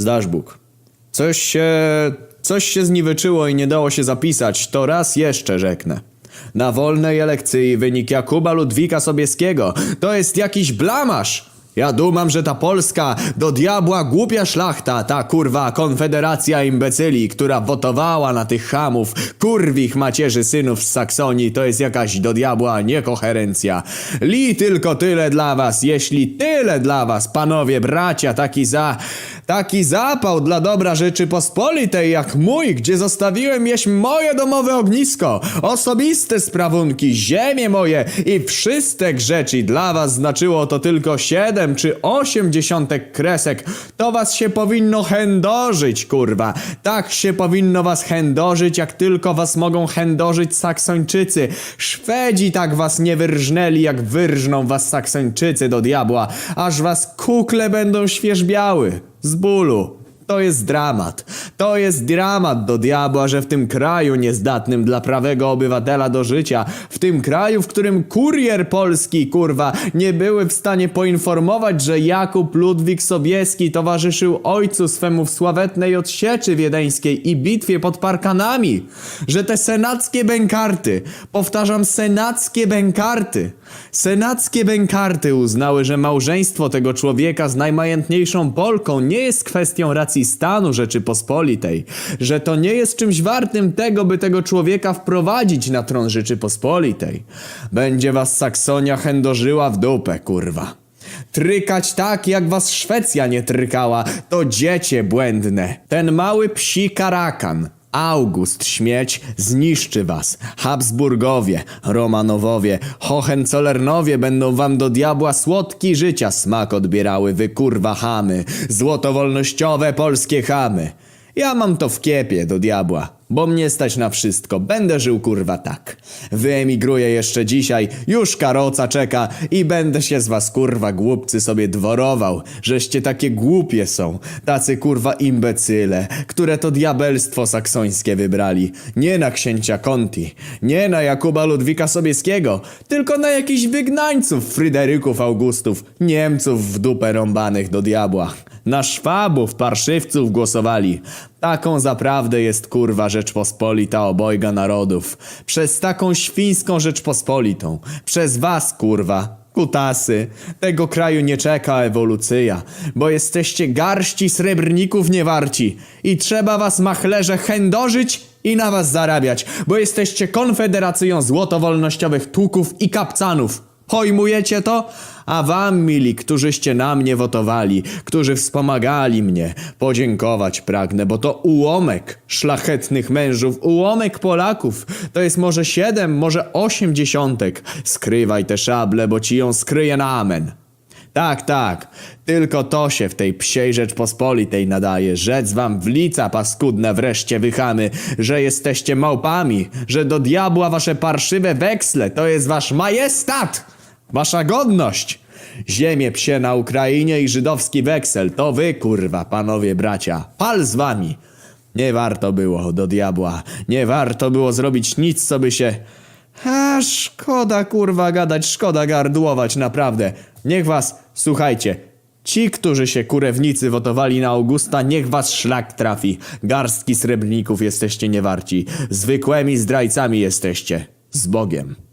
Zdasz Bóg. Coś się... coś się zniweczyło i nie dało się zapisać, to raz jeszcze rzeknę. Na wolnej elekcji wynik Jakuba Ludwika Sobieskiego to jest jakiś blamasz! Ja dumam, że ta Polska do diabła głupia szlachta, ta kurwa konfederacja imbecyli, która wotowała na tych hamów, kurwich macierzy synów z Saksonii, to jest jakaś do diabła niekoherencja. Li tylko tyle dla was, jeśli tyle dla was, panowie, bracia, taki za... Taki zapał dla dobra Rzeczypospolitej jak mój, gdzie zostawiłem jeść moje domowe ognisko, osobiste sprawunki, ziemię moje i wszystek rzeczy dla was znaczyło to tylko siedem czy osiem dziesiątek kresek. To was się powinno chędożyć, kurwa. Tak się powinno was chędożyć, jak tylko was mogą chędożyć Saksończycy. Szwedzi tak was nie wyrżnęli, jak wyrżną was Saksończycy do diabła, aż was kukle będą świeżbiały. Z bólu. To jest dramat. To jest dramat do diabła, że w tym kraju niezdatnym dla prawego obywatela do życia, w tym kraju, w którym kurier polski, kurwa, nie były w stanie poinformować, że Jakub Ludwik Sobieski towarzyszył ojcu swemu w sławetnej odsieczy wiedeńskiej i bitwie pod Parkanami, że te senackie bękarty, powtarzam, senackie bękarty, senackie bękarty uznały, że małżeństwo tego człowieka z najmajętniejszą Polką nie jest kwestią racji stanu Rzeczypospolitej, że to nie jest czymś wartym tego, by tego człowieka wprowadzić na tron Rzeczypospolitej. Będzie was Saksonia chędożyła w dupę, kurwa. Trykać tak, jak was Szwecja nie trykała, to dziecię błędne. Ten mały psi karakan. August śmieć zniszczy was. Habsburgowie, Romanowowie, Hohenzollernowie będą wam do diabła słodki życia smak odbierały, wy kurwa chamy. Złotowolnościowe polskie chamy. Ja mam to w kiepie do diabła, bo mnie stać na wszystko. Będę żył kurwa tak. Wyemigruję jeszcze dzisiaj, już karoca czeka i będę się z was kurwa głupcy sobie dworował, żeście takie głupie są. Tacy kurwa imbecyle, które to diabelstwo saksońskie wybrali. Nie na księcia Conti, nie na Jakuba Ludwika Sobieskiego, tylko na jakichś wygnańców Fryderyków Augustów, Niemców w dupę rąbanych do diabła. Na szwabów, parszywców głosowali. Taką zaprawdę jest kurwa Rzeczpospolita obojga narodów. Przez taką świńską Rzeczpospolitą. Przez was kurwa. Kutasy, tego kraju nie czeka ewolucja, bo jesteście garści srebrników niewarci i trzeba was machlerze chędożyć i na was zarabiać, bo jesteście konfederacją złotowolnościowych tłuków i kapcanów. Pojmujecie to? A wam, mili, którzyście na mnie wotowali, którzy wspomagali mnie, podziękować pragnę, bo to ułomek szlachetnych mężów, ułomek Polaków. To jest może siedem, może osiem dziesiątek. Skrywaj te szable, bo ci ją skryje na amen. Tak, tak. Tylko to się w tej psiej Rzeczpospolitej nadaje. Rzec wam w lica paskudne wreszcie wychamy, że jesteście małpami, że do diabła wasze parszywe weksle to jest wasz majestat! Wasza godność! Ziemię psie na Ukrainie i żydowski weksel, to wy kurwa, panowie bracia. Pal z wami! Nie warto było do diabła. Nie warto było zrobić nic, co by się... A szkoda kurwa gadać, szkoda gardłować, naprawdę. Niech was, słuchajcie, ci, którzy się kurewnicy wotowali na Augusta, niech was szlak trafi. Garstki srebrników jesteście niewarci. Zwykłymi zdrajcami jesteście. Z Bogiem.